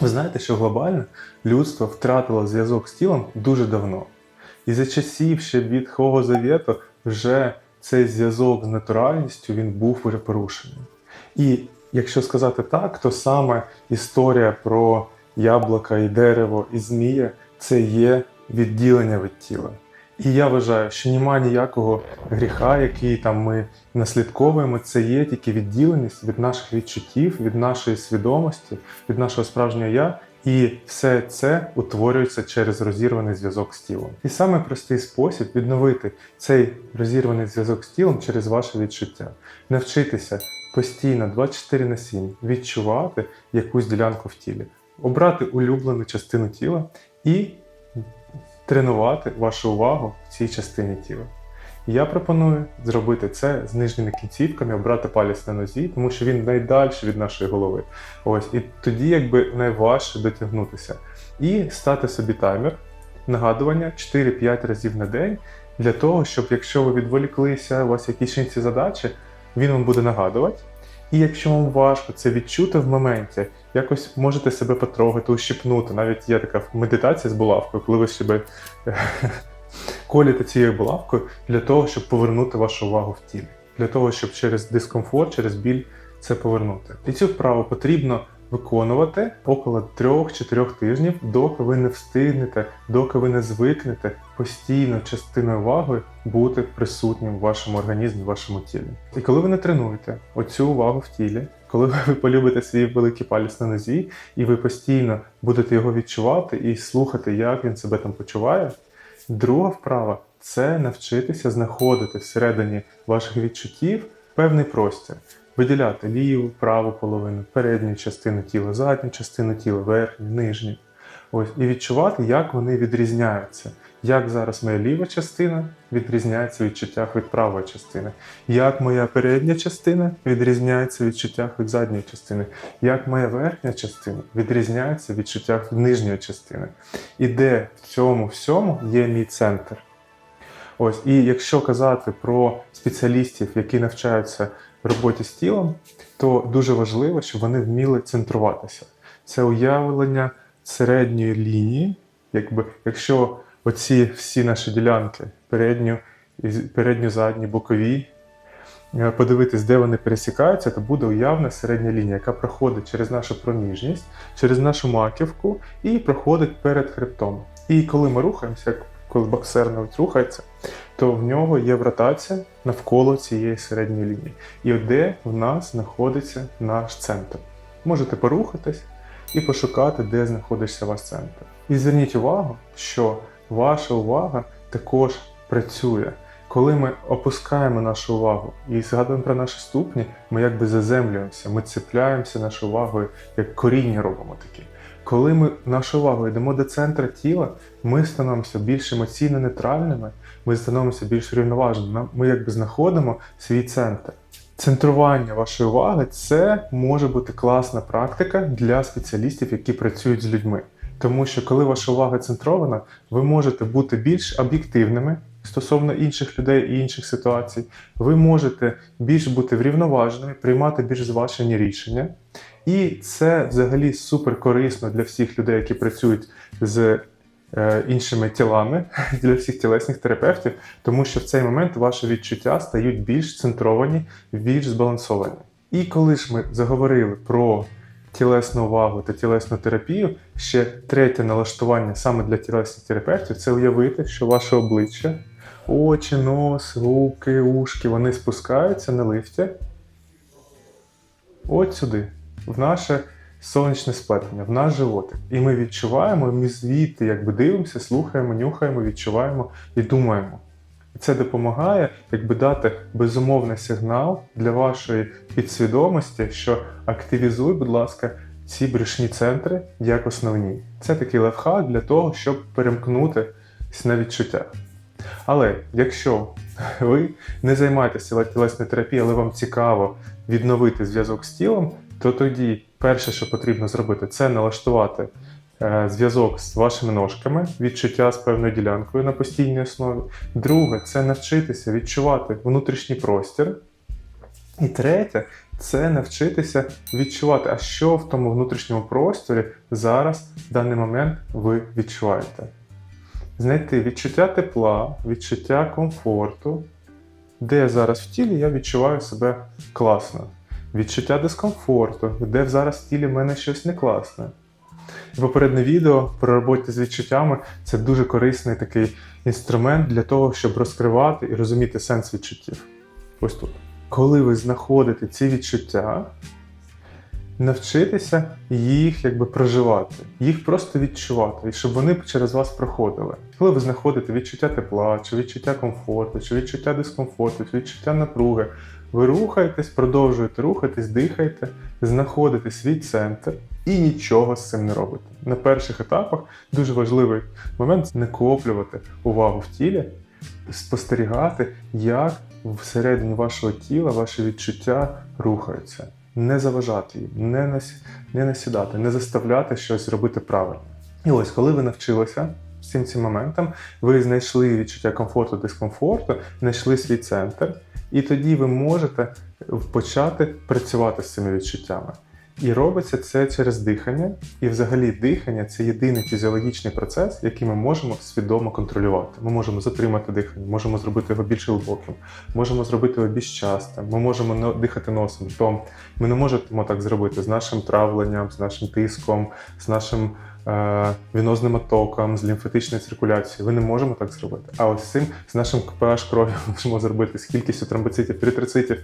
Ви знаєте, що глобально людство втратило зв'язок з тілом дуже давно. І за часів ще від Хого Завєту вже цей зв'язок з натуральністю він був вже порушений. І якщо сказати так, то саме історія про яблука і дерево і змія це є відділення від тіла. І я вважаю, що немає ніякого гріха, який там ми наслідковуємо, це є тільки відділеність від наших відчуттів, від нашої свідомості, від нашого справжнього я. І все це утворюється через розірваний зв'язок з тілом. І саме простий спосіб відновити цей розірваний зв'язок з тілом через ваше відчуття, навчитися постійно 24 на 7 відчувати якусь ділянку в тілі, обрати улюблену частину тіла і тренувати вашу увагу в цій частині тіла. Я пропоную зробити це з нижніми кінцівками, обрати палець на нозі, тому що він найдальше від нашої голови. Ось, і тоді якби найважче дотягнутися. І стати собі таймер, нагадування 4-5 разів на день для того, щоб якщо ви відволіклися, у вас якісь інші задачі, він вам буде нагадувати. І якщо вам важко це відчути в моменті, якось можете себе потрогати, ущипнути. Навіть є така медитація з булавкою, коли ви себе коліте цією булавкою для того, щоб повернути вашу увагу в тілі, для того, щоб через дискомфорт, через біль це повернути. І цю вправу потрібно виконувати около 3-4 тижнів, доки ви не встигнете, доки ви не звикнете постійно частиною уваги бути присутнім в вашому організмі, в вашому тілі. І коли ви не тренуєте оцю увагу в тілі, коли ви полюбите свій великий палець на нозі, і ви постійно будете його відчувати і слухати, як він себе там почуває. Друга вправа це навчитися знаходити всередині ваших відчуттів певний простір, виділяти ліву, праву половину, передню частину тіла, задню частину тіла, верхню, нижню. Ось, і відчувати, як вони відрізняються. Як зараз моя ліва частина відрізняється в відчуттях від правої частини, як моя передня частина відрізняється в відчуттях від задньої частини, як моя верхня частина відрізняється в відчуттях від нижньої частини. І де в цьому всьому є мій центр. Ось, і якщо казати про спеціалістів, які навчаються роботі з тілом, то дуже важливо, щоб вони вміли центруватися. Це уявлення середньої лінії, якби якщо оці всі наші ділянки, передню, передню, задню, бокові, е, подивитись, де вони пересікаються, то буде уявна середня лінія, яка проходить через нашу проміжність, через нашу маківку і проходить перед хребтом. І коли ми рухаємося, як коли боксер навіть рухається, то в нього є ротація навколо цієї середньої лінії. І де в нас знаходиться наш центр. Можете порухатись і пошукати, де знаходиться ваш центр. І зверніть увагу, що ваша увага також працює. Коли ми опускаємо нашу увагу і згадуємо про наші ступні, ми якби заземлюємося, ми цепляємося нашою увагою, як коріння робимо такі. Коли ми нашу увагу йдемо до центра тіла, ми становимося більш емоційно нейтральними, ми становимося більш рівноважними. Ми якби знаходимо свій центр. Центрування вашої уваги це може бути класна практика для спеціалістів, які працюють з людьми. Тому що коли ваша увага центрована, ви можете бути більш об'єктивними стосовно інших людей і інших ситуацій. Ви можете більш бути врівноваженими, приймати більш зважені рішення. І це взагалі супер корисно для всіх людей, які працюють з е, іншими тілами, для всіх тілесних терапевтів, тому що в цей момент ваші відчуття стають більш центровані, більш збалансовані. І коли ж ми заговорили про тілесну увагу та тілесну терапію, ще третє налаштування саме для тілесних терапевтів це уявити, що ваше обличчя, очі, нос, руки, ушки, вони спускаються на лифті от сюди, в наше сонячне сплетення, в наш животик. І ми відчуваємо, ми звідти якби дивимося, слухаємо, нюхаємо, відчуваємо і думаємо. І це допомагає якби дати безумовний сигнал для вашої підсвідомості, що активізуй, будь ласка, ці брюшні центри як основні. Це такий лайфхак для того, щоб перемкнутися на відчуття. Але якщо ви не займаєтеся тілесною терапією, але вам цікаво відновити зв'язок з тілом, то тоді перше, що потрібно зробити, це налаштувати е, зв'язок з вашими ножками, відчуття з певною ділянкою на постійній основі. Друге, це навчитися відчувати внутрішній простір. І третє, це навчитися відчувати, а що в тому внутрішньому просторі зараз, в даний момент, ви відчуваєте. Знайти відчуття тепла, відчуття комфорту, де зараз в тілі я відчуваю себе класно. Відчуття дискомфорту, де зараз в тілі в мене щось не класне. І Попереднє відео про роботу з відчуттями це дуже корисний такий інструмент для того, щоб розкривати і розуміти сенс відчуттів. Ось тут. Коли ви знаходите ці відчуття, навчитися їх якби проживати, їх просто відчувати, і щоб вони через вас проходили. Коли ви знаходите відчуття тепла, чи відчуття комфорту, чи відчуття дискомфорту, чи відчуття напруги, ви рухаєтесь, продовжуєте рухатись, дихаєте, знаходите свій центр і нічого з цим не робите. На перших етапах дуже важливий момент накоплювати увагу в тілі, спостерігати, як всередині вашого тіла ваші відчуття рухаються. Не заважати їм, не, нас, не насідати, не заставляти щось робити правильно. І ось, коли ви навчилися всім цим моментам, ви знайшли відчуття комфорту, дискомфорту, знайшли свій центр, і тоді ви можете почати працювати з цими відчуттями. І робиться це через дихання. І взагалі дихання це єдиний фізіологічний процес, який ми можемо свідомо контролювати. Ми можемо затримати дихання, можемо зробити його більш глибоким, можемо зробити його більш частим, ми можемо дихати носом. То ми не можемо так зробити з нашим травленням, з нашим тиском, з нашим е, венозним отоком, з лімфатичною циркуляцією. Ви не можемо так зробити. А ось цим з нашим pH крові ми можемо зробити з кількістю тромбоцитів, еритроцитів,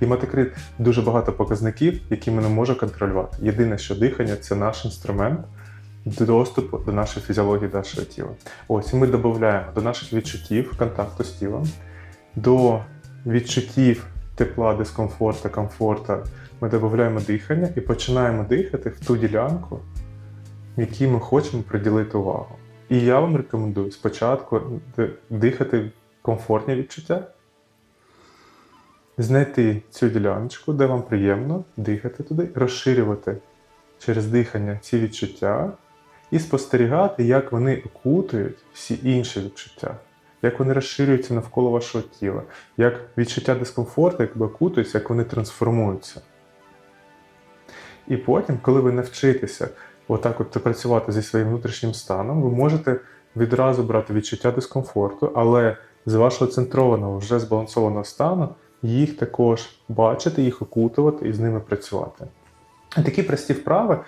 гематокрит. Дуже багато показників, які ми не можемо контролювати. Єдине, що дихання це наш інструмент доступу до нашої фізіології нашого тіла. Ось і ми додаємо до наших відчуттів контакту з тілом, до відчуттів тепла, дискомфорту, комфорту. Ми додаємо дихання і починаємо дихати в ту ділянку, якій ми хочемо приділити увагу. І я вам рекомендую спочатку дихати комфортні відчуття, знайти цю діляночку, де вам приємно дихати туди, розширювати через дихання ці відчуття і спостерігати, як вони окутують всі інші відчуття, як вони розширюються навколо вашого тіла, як відчуття дискомфорту, якби окутуються, як вони трансформуються. І потім, коли ви навчитеся отак от працювати зі своїм внутрішнім станом, ви можете відразу брати відчуття дискомфорту, але з вашого центрованого, вже збалансованого стану їх також бачити, їх окутувати і з ними працювати. Такі прості вправи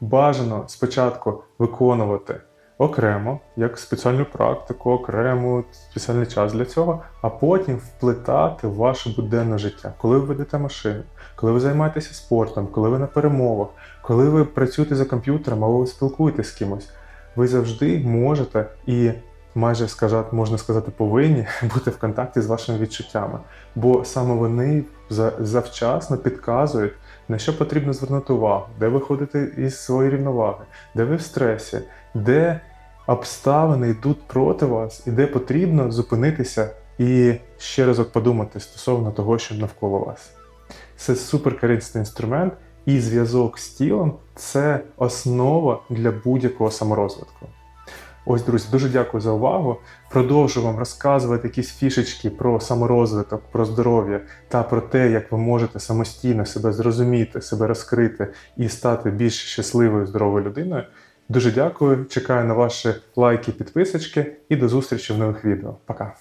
бажано спочатку виконувати окремо, як спеціальну практику, окремо спеціальний час для цього, а потім вплетати в ваше буденне життя, коли ви ведете машину, коли ви займаєтеся спортом, коли ви на перемовах, коли ви працюєте за комп'ютером або ви спілкуєтесь з кимось, ви завжди можете і майже сказати, можна сказати, повинні бути в контакті з вашими відчуттями, бо саме вони за- завчасно підказують, на що потрібно звернути увагу, де ви ходите із своєї рівноваги, де ви в стресі, де обставини йдуть проти вас, і де потрібно зупинитися і ще разок подумати стосовно того, що навколо вас. Це суперкорисний інструмент, і зв'язок з тілом це основа для будь-якого саморозвитку. Ось, друзі, дуже дякую за увагу. Продовжу вам розказувати якісь фішечки про саморозвиток, про здоров'я та про те, як ви можете самостійно себе зрозуміти, себе розкрити і стати більш щасливою, здоровою людиною. Дуже дякую. Чекаю на ваші лайки, підписочки і до зустрічі в нових відео. Пока!